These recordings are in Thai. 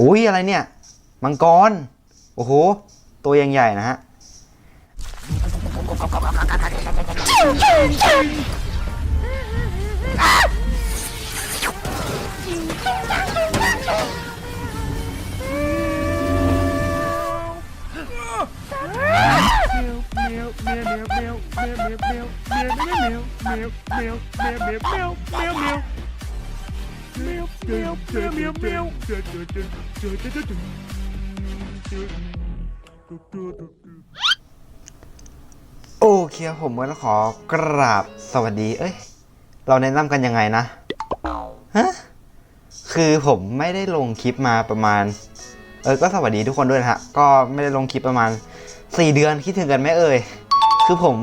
อุ้ยอะไรเนี่ย มังกร โอ้โห ตัวยังใหญ่นะฮะ โอเคครับผมก็ขอกราบสวัสดี เอ้ย เราแนะนำกันยังไงนะ ฮะ คือผมไม่ได้ลงคลิปมาประมาณ เออ ก็สวัสดีทุกคนด้วยนะฮะ ก็ไม่ได้ลงคลิปประมาณ4เดือนคิดถึงกันไหมเอ่ย คือผม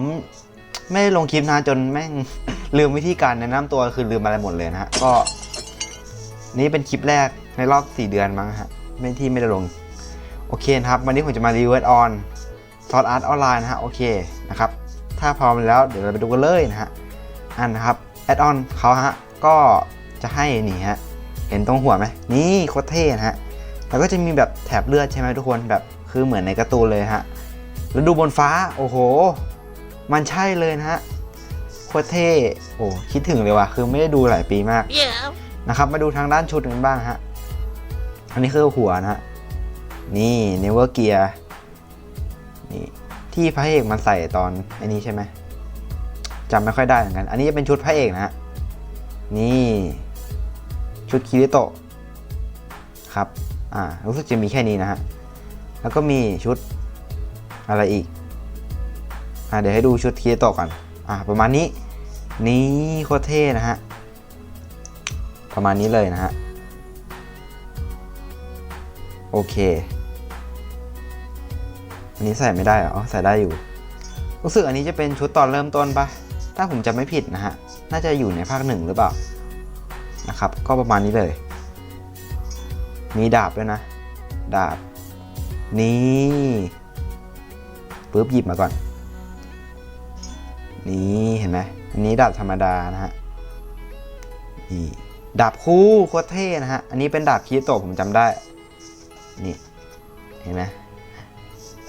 ไม่ได้ลงคลิปนานจนแม่งลืมวิธีการแนะนำตัวคือลืมอะไรหมดเลยนะฮะ ก็ นี่เป็นคลิปแรกในรอบ 4 เดือนมั้งฮะไม่ที่ไม่ได้ลง โอเคนะครับ วันนี้ผมจะมารีเวิวออนซอสอาร์ตออนไลน์นะฮะโอเคนะครับ ถ้าพร้อมแล้วเดี๋ยวเราไปดูกันเลยนะฮะอันนะครับแอดออนเขาฮะก็จะให้นี่ฮะเห็นตรงหัวไหมนี่โคตรเท่นะฮะแล้วก็จะมีแบบแถบเลือดใช่ไหมทุกคนแบบคือเหมือนในการ์ตูนเลยฮะแล้วดูบนฟ้าโอ้โห มันใช่เลยนะฮะโคตรเท่โอ้คิดถึงเลยว่ะคือไม่ได้ดูหลายปีมาก Yeah. นะครับ มาดูทางด้านชุดกันบ้างฮะ อันนี้คือหัวนะฮะ นี่เนเวอร์เกียร์นี่ที่พระเอกมันใส่ตอนอันนี้ใช่ไหมจำไม่ค่อยได้เหมือนกัน อันนี้จะเป็นชุดพระเอกนะฮะ นี่ชุดคิริโตะครับ อ่า รู้สึกจะมีแค่นี้นะฮะ แล้วก็มีชุดอะไรอีก อ่า เดี๋ยวให้ดูชุดคิริโตะก่อน อ่า ประมาณนี้ นี่โคตรเท่นะฮะ ประมาณนี้เลยนะฮะ โอเค อันนี้ใส่ไม่ได้อ๋อใส่ได้อยู่ รู้สึกอันนี้จะเป็นชุดตอนเริ่มต้นปะถ้าผมจำไม่ผิดนะฮะ น่าจะอยู่ในภาคหนึ่งหรือเปล่า นะครับ ก็ประมาณนี้เลย มีดาบด้วยนะ ดาบ นี่ปุ๊บหยิบมาก่อน นี่เห็นไหมอันนี้ดาบธรรมดานะฮะ นี่ ดาบคู่โคตรเท่นะฮะ อันนี้เป็นดาบคีโตผมจำได้ นี่เห็นไหม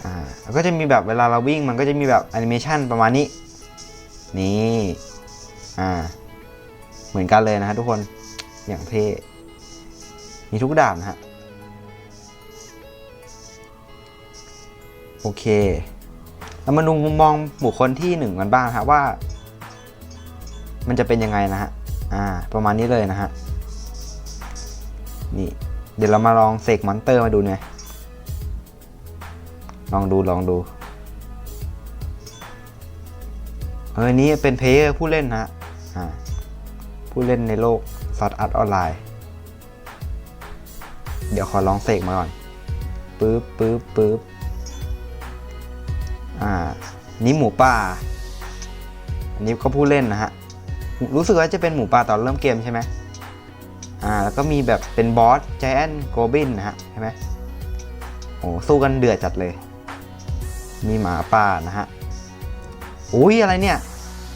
อ่าแล้วก็จะมีแบบเวลาเราวิ่งมันก็จะมีแบบแอนิเมชันประมาณนี้ นี่ อ่า เหมือนกันเลยนะฮะทุกคน อย่างเท่ มีทุกดาบนะฮะ โอเค เรามาดูมุมมองบุคคลที่หนึ่งกันบ้างนะครับว่า มันจะเป็นยังไงนะฮะ อ่าประมาณนี้เลยนะฮะนี่เดี๋ยวเรามาลองเสกมอนเตอร์มาดูเนี่ยลองดูลองดูเออนี้เป็นเพลเยอร์ผู้เล่นนะฮะอ่าผู้เล่นในโลกซอสอาร์ตออนไลน์ เดี๋ยวขอลองเสกมาก่อนปึ๊บปึ๊บปึ๊บอ่า นี่หมูป่า อันนี้ก็ผู้เล่นนะฮะ รู้สึกว่าจะเป็นหมูป่าตอนเริ่มเกมใช่ไหมอ่าแล้วก็มีแบบเป็นบอสไจแอนโกบินนะฮะใช่ไหมโอ้สู้กันเดือดจัดเลย มีหมาป่านะฮะอุ้ยอะไรเนี่ย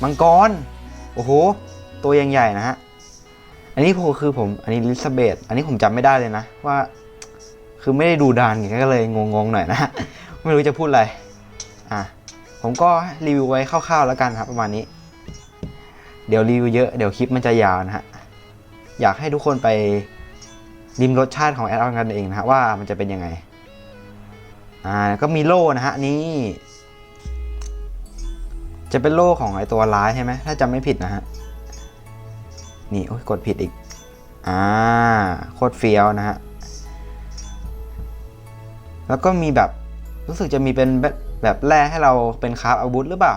มังกรโอ้โหตัวยังใหญ่นะฮะอันนี้ผมคือผมอันนี้ลิซาเบธอันนี้ผมจำไม่ได้เลยนะว่า คือไม่ได้ดูดานไงก็เลยงงๆหน่อยนะฮะไม่รู้จะพูดอะไรอะผมก็รีวิวไว้คร่าวๆแล้วกันครับประมาณนี้ เดี๋ยวรีวิวเยอะเดี๋ยวคลิปมันจะยาวนะฮะ อยากให้ทุกคนไปริมรสชาติของแอดออนกันเองนะฮะว่ามันจะเป็นยังไง อ่าก็มีโล่นะฮะนี่ จะเป็นโล่ของไอตัวร้ายใช่ไหมถ้าจำไม่ผิดนะฮะ นี่โอ้ยกดผิดอีก อ่าโคตรเฟี้ยวนะฮะ แล้วก็มีแบบรู้สึกจะมีเป็นแบบแบบแร่ให้เราเป็นคราฟอาวุธหรือเปล่า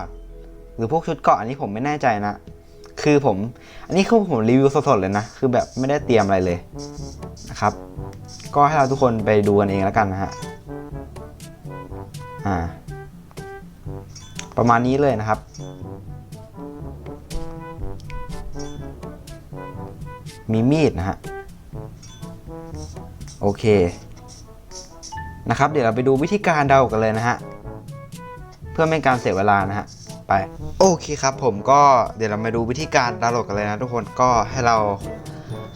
หรือพวกชุดเกาะอันนี้ผมไม่แน่ใจนะ คือผม อันนี้คือผมรีวิวสดๆเลยนะ คือแบบไม่ได้เตรียมอะไรเลยนะครับ ก็ให้เราทุกคนไปดูกันเองแล้วกันนะฮะ อ่า ประมาณนี้เลยนะครับมีมีดนะฮะ โอเค นะครับ เดี๋ยวเราไปดูวิธีการเดากันเลยนะฮะ เพื่อไม่การเสียเวลานะฮะ ไป โอเคครับผมก็เดี๋ยวเรามาดูวิธีการดาวน์โหลดกันเลยนะทุกคนก็ให้เรา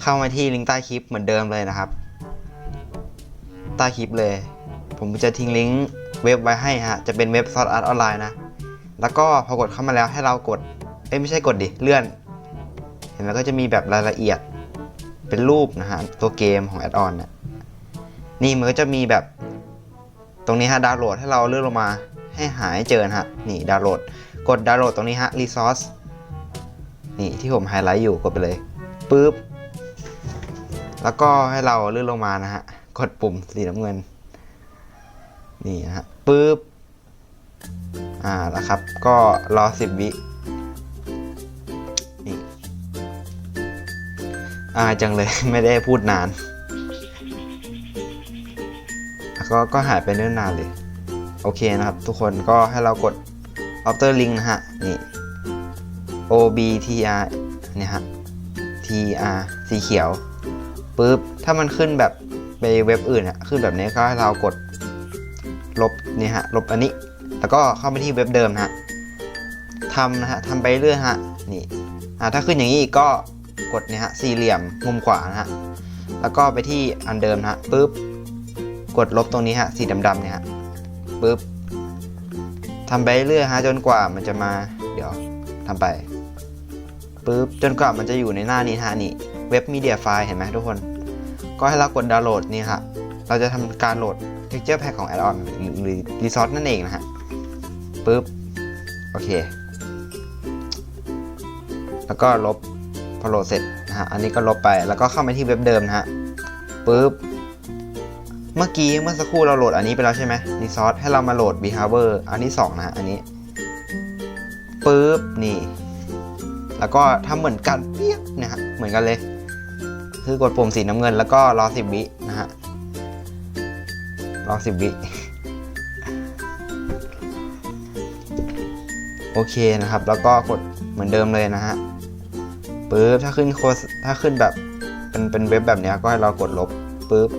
เข้ามาที่ลิงก์ใต้คลิปเหมือนเดิมเลยนะครับ ใต้คลิปเลย ผมจะทิ้งลิงก์เว็บไว้ให้ฮะจะเป็นเว็บซอสอาร์ตออนไลน์นะ แล้วก็พอกดเข้ามาแล้วให้เรากดเอ้ไม่ใช่กดดิเลื่อน เห็นไหมก็จะมีแบบรายละเอียดเป็นรูปนะฮะตัวเกมของแอดออนน่ะนี่มันก็จะมีแบบตรงนี้ฮะดาวน์โหลดให้เราเลื่อนลงมาให้หาให้เจอนะฮะนี่ดาวน์โหลด กดดาวน์โหลดตรงนี้ฮะ resource นี่ที่ผมไฮไลท์อยู่กดไปเลยปุ๊บ แล้วก็ให้เราเลื่อนลงมานะฮะ กดปุ่มสีน้ำเงิน นี่นะฮะปุ๊บ อ่าแล้วครับ ก็รอสิบวินี่อ่าจังเลย ไม่ได้พูดนาน แล้วก็ก็หายไปเนิ่นนานเลย โอเคนะครับ ทุกคนก็ให้เรากด outer link นะฮะ นี่ obtr เนี่ยฮะ tr สีเขียวปุ๊บ ถ้ามันขึ้นแบบไปเว็บอื่นอะขึ้นแบบนี้ก็ให้เรากดลบเนี่ยฮะ ลบอันนี้ แล้วก็เข้าไปที่เว็บเดิมนะฮะทำนะฮะทำไปเรื่อยฮะ นี่ อ่า ถ้าขึ้นอย่างนี้อีกก็กดเนี่ยฮะ สี่เหลี่ยมมุมขวานะฮะ แล้วก็ไปที่อันเดิมนะฮะปุ๊บ กดลบตรงนี้ฮะ สีดำๆเนี่ยฮะปุ๊บ ทำไปเรื่อยฮะจนกว่ามันจะมา เดี๋ยวทำไปปุ๊บจนกว่ามันจะอยู่ในหน้านี้ฮะนี่เว็บมีเดียไฟล์เห็นไหมทุกคน ก็ให้เรากดดาวน์โหลดนี่ฮะเราจะทำการโหลด texture pack ของ add-on หรือหรือ resource นั่นเองนะฮะปุ๊บโอเค แล้วก็ลบพอโหลดเสร็จนะฮะอันนี้ก็ลบไปแล้วก็เข้ามาที่เว็บเดิมนะฮะปุ๊บ เมื่อกี้เมื่อสักครู่เราโหลดอันนี้ไปแล้วใช่ไหม resource ให้เรามาโหลด behavior อันที่สองนะอันนี้ปุ๊บนี่ แล้วก็ทำเหมือนกันเปียนะฮะเหมือนกันเลย คือกดปุ่มสีน้ำเงิน แล้วก็รอสิบวินะฮะรอสิบวิโอเคนะครับ แล้วก็กดเหมือนเดิมเลยนะฮะปุ๊บถ้าขึ้นโคสถ้าขึ้นแบบเป็นเป็นเว็บแบบนี้ก็ให้เรากดลบปุ๊บ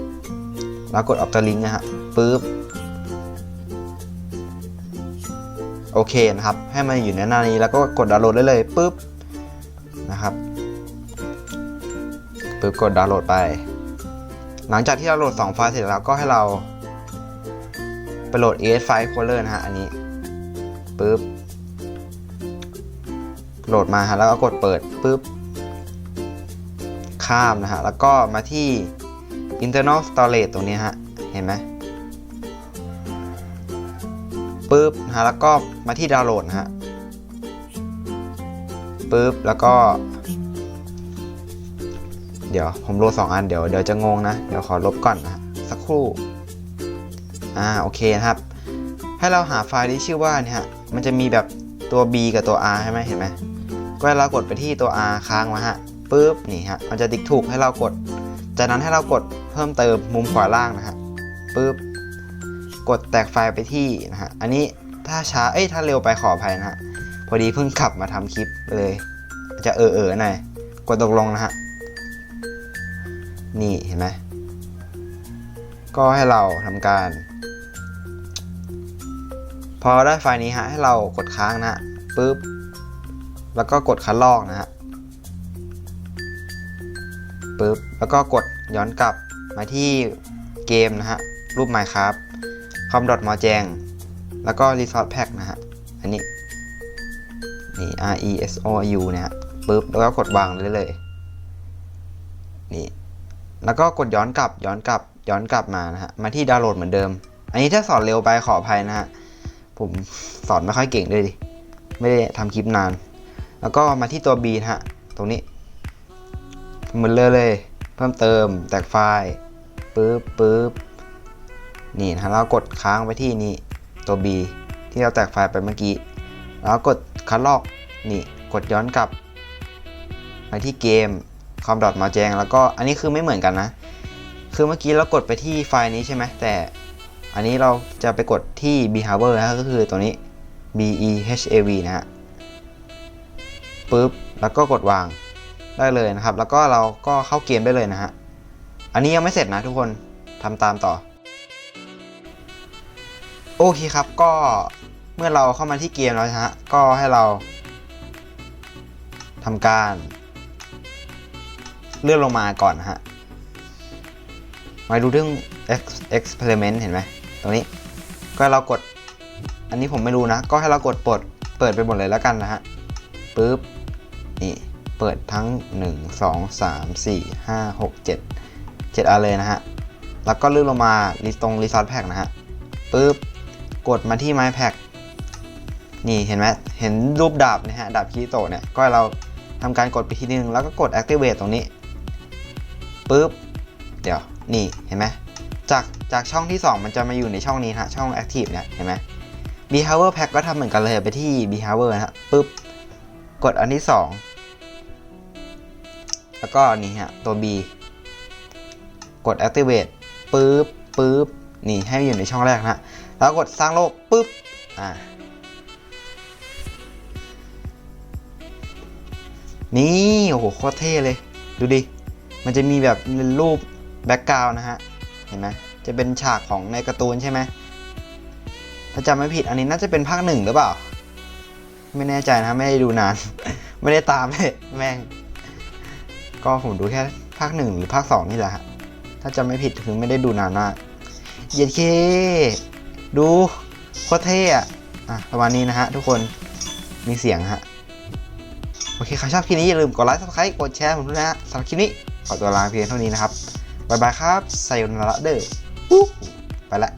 แล้วกดออฟตลิงนะฮะปุ๊บโอเคนะครับ ให้มันอยู่ในหน้านี้แล้วก็กดดาวน์โหลดได้เลยปุ๊บนะครับปุ๊บกดดาวน์โหลดไป หลังจากที่เราโหลด 2 ไฟล์เสร็จแล้วก็ให้เราไปโหลด ES file caller นะฮะอันนี้ปุ๊บโหลดมาฮะแล้วก็กดเปิดปุ๊บข้ามนะฮะแล้วก็มาที่ internal storage ตรงนี้ฮะ เห็นไหมปุ๊บนะฮะแล้วก็มาที่ดาวน์โหลดนะฮะปุ๊บแล้วก็ เดี๋ยวผมโหลด2อันเดี๋ยวเดี๋ยวจะงงนะ เดี๋ยวขอลบก่อนนะสักครู่อ่าโอเคนะครับ ให้เราหาไฟล์ที่ชื่อว่าเนี่ยฮะมันจะมีแบบตัว B กับตัว R ใช่ไหมเห็นไหมก็ให้เรากดไปที่ตัว R ค้างไว้ฮะปุ๊บนี่ฮะมันจะติ๊กถูกให้เรากด จากนั้นให้เรากดเพิ่มเติมมุมขวาล่างนะฮะปุ๊บกดแตกไฟล์ไปที่นะฮะอันนี้ถ้าช้าเอ้ยถ้าเร็วไปขออภัยนะฮะพอดีเพิ่งขับมาทำคลิปเลย จะเออเออหน่อยกดตกลงนะฮะนี่เห็นไหมก็ให้เราทำการ พอได้ไฟล์นี้ฮะให้เรากดค้างนะฮะปุ๊บแล้วก็กดคัดลอกนะฮะปึ๊บ แล้วก็กดย้อนกลับมาที่เกมนะฮะ รูป Minecraft คอมดอทมอแจง แล้วก็ Resource Pack นะฮะ อันนี้ นี่ R E S O U เนี่ยฮะปึ๊บ แล้วก็กดวางได้เลย นี่ แล้วก็กดย้อนกลับ ย้อนกลับ ย้อนกลับมานะฮะ มาที่ดาวน์โหลดเหมือนเดิม อันนี้ถ้าสอนเร็วไปขออภัยนะฮะ ผมสอนไม่ค่อยเก่งด้วยดิ ไม่ได้ทำคลิปนาน แล้วก็มาที่ตัว B นะฮะ ตรงนี้เหมือนเลยเลย เพิ่มเติมแตกไฟล์ปึ๊บปึ๊บนี่นะฮะแล้วกดค้างไว้ที่นี่ตัว B ที่เราแตกไฟล์ไปเมื่อกี้ แล้วกดคัดลอกนี่กดย้อนกลับไปที่เกมคอมดอทมาแจงแล้วก็อันนี้คือไม่เหมือนกันนะ คือเมื่อกี้เรากดไปที่ไฟล์นี้ใช่ไหมแต่อันนี้เราจะไปกดที่ behavior นะก็คือตัวนี้ b e h a v นะฮะปุ๊บแล้วก็กดวาง ได้เลยนะครับ แล้วก็เราก็เข้าเกมได้เลยนะฮะ อันนี้ยังไม่เสร็จนะทุกคนทำตามต่อ โอเคครับ ก็เมื่อเราเข้ามาที่เกมแล้วนะฮะ ก็ให้เราทำการเลื่อนลงมาก่อนนะฮะ มาดูเรื่อง experiment เห็นไหมตรงนี้ ก็เรากด อันนี้ผมไม่รู้นะ ก็ให้เรากดปิดเปิดไปหมดเลยแล้วกันนะฮะ ปึ๊บ นี่ เปิดทั้ง 1 2 3 4 5 6 7 7อันเลยนะฮะ แล้วก็เลื่อนลงมาลิตรง Resource Pack นะฮะปึ๊บ กดมาที่ My Pack นี่เห็นไหมเห็นรูปดาบนะฮะ ดาบคีโตเนี่ย ก็เราทำการกดไปทีนึง แล้วก็กด Activate ตรงนี้ปึ๊บ เดี๋ยว นี่เห็นไหมจากจากช่องที่ 2 มันจะมาอยู่ในช่องนี้ฮะ ช่อง Active เนี่ย เห็นไหม Behavior Pack ก็ทำเหมือนกันเลยไปที่ Behavior นะฮะปึ๊บ กดอันที่ 2 แล้วก็นี่ฮะตัว B กด Activate ปึ๊บปึ๊บนี่ให้อยู่ในช่องแรกนะฮะแล้วกดสร้างโลกปึ๊บอ่านี่โอ้โหโคตรเท่เลย ดูดิ มันจะมีแบบเป็นรูปแบ็กกราวน์นะฮะ เห็นไหมจะเป็นฉากของในการ์ตูนใช่ไหมถ้าจำไม่ผิดอันนี้น่าจะเป็นภาคหนึ่งหรือเปล่า ไม่แน่ใจนะ ไม่ได้ดูนาน ไม่ได้ตามเลย แม่ง ก็ผมดูแค่ภาคหนึ่งหรือภาคสองนี่แหละฮะ ถ้าจำไม่ผิดคือไม่ได้ดูนานมากเย็นเคดูโคตรเท่อะอะประมาณนี้นะฮะทุกคนมีเสียงฮะ โอเคใครชอบคลิปนี้อย่าลืมกดไลค์ subscribe กดแชร์ผมด้วยนะฮะสำหรับคลิปนี้ขอตัวลาเพียงเท่านี้นะครับ บ๊ายบายครับไซโยนาระเดอร์ไปละ